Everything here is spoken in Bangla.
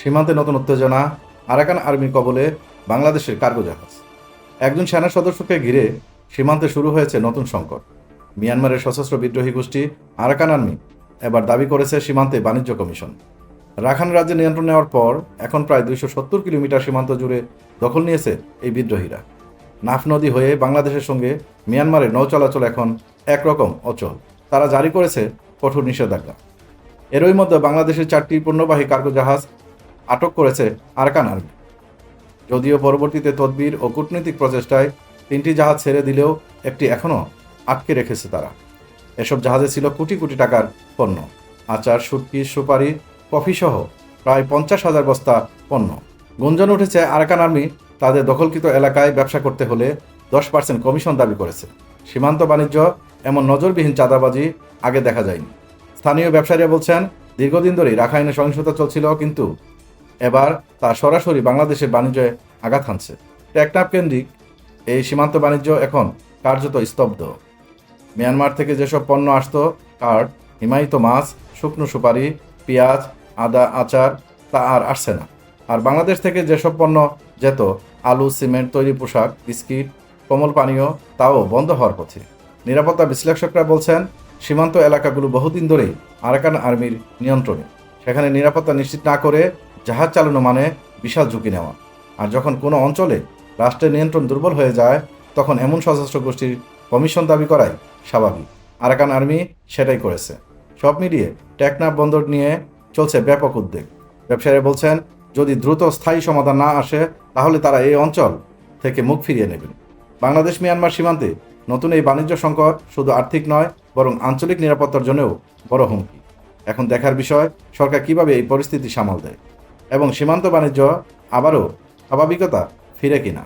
সীমান্তে নতুন উত্তেজনা, আরাকান আর্মির কবলে বাংলাদেশের কার্গো জাহাজ। একজন সেনা সদস্যকে ঘিরে সীমান্তে শুরু হয়েছে নতুন সংকট। মিয়ানমারের সশস্ত্র বিদ্রোহী গোষ্ঠী আরাকান আর্মি এবার দাবি করেছে সীমান্তে বাণিজ্য কমিশন। রাখান রাজ্যে নিয়ন্ত্রণ নেওয়ার পর এখন প্রায় দুইশো সত্তর কিলোমিটার সীমান্ত জুড়ে দখল নিয়েছে এই বিদ্রোহীরা। নাফ নদী হয়ে বাংলাদেশের সঙ্গে মিয়ানমারের নৌ চলাচল এখন একরকম অচল। তারা জারি করেছে কঠোর নিষেধাজ্ঞা। এরই মধ্যে বাংলাদেশের চারটি পণ্যবাহী কার্গো জাহাজ আটক করেছে আরাকান আর্মি যদিও পরবর্তীতে তদবির ও কূটনৈতিক প্রচেষ্টায় তিনটি জাহাজ ছেড়ে দিলেও একটি এখনও আটকে রেখেছে তারা। এসব জাহাজে ছিল কোটি কোটি টাকার পণ্য। আচার, সুটকি, সুপারি কফি সহ প্রায় পঞ্চাশ হাজার বস্তা পণ্য। গুঞ্জন উঠেছে আরাকান আর্মি তাদের দখলকৃত এলাকায় ব্যবসা করতে হলে দশ পার্সেন্ট কমিশন দাবি করেছে। সীমান্ত বাণিজ্য এমন নজরবিহীন চাঁদাবাজি আগে দেখা যায়নি। স্থানীয় ব্যবসায়ীরা বলছেন, দীর্ঘদিন ধরেই রাখাইনে সহিংসতা চলছিল, কিন্তু এবার তা সরাসরি বাংলাদেশের বাণিজ্যে আঘাত হানছে। টেকনাপ কেন্দ্রিক এই সীমান্ত বাণিজ্য এখন কার্যত স্তব্ধ। মিয়ানমার থেকে যেসব পণ্য আসত কাঠ হিমায়িত মাছ, শুকনো সুপারি, পেঁয়াজ, আদা, আচার, তা আর আসছে না। আর বাংলাদেশ থেকে যেসব পণ্য যেত, আলু, সিমেন্ট, তৈরি পোশাক, বিস্কিট, কোমল পানীয়, তাও বন্ধ হওয়ার পথে। নিরাপত্তা বিশ্লেষকরা বলছেন, সীমান্ত এলাকাগুলো বহুদিন ধরেই আরাকান আর্মির নিয়ন্ত্রণে। সেখানে নিরাপত্তা নিশ্চিত না করে জাহাজ চালানো মানে বিশাল ঝুঁকি নেওয়া। আর যখন কোনো অঞ্চলে রাষ্ট্রের নিয়ন্ত্রণ দুর্বল হয়ে যায়, তখন এমন সশস্ত্র গোষ্ঠীর কমিশন দাবি করাই স্বাভাবিক। আরাকান আর্মি সেটাই করেছে। সব মিলিয়ে টেকনাফ বন্দর নিয়ে চলছে ব্যাপক উদ্বেগ। ব্যবসায়ীরা বলছেন, যদি দ্রুত স্থায়ী সমাধান না আসে, তাহলে তারা এই অঞ্চল থেকে মুখ ফিরিয়ে নেবেন। বাংলাদেশ মিয়ানমার সীমান্তে নতুন এই বাণিজ্য সংকট শুধু আর্থিক নয়, বরং আঞ্চলিক নিরাপত্তার জন্যও বড় হুমকি। এখন দেখার বিষয়, সরকার কীভাবে এই পরিস্থিতি সামাল দেয়? এবং সীমান্ত বাণিজ্য আবারও স্বাভাবিকতা ফিরে কিনা।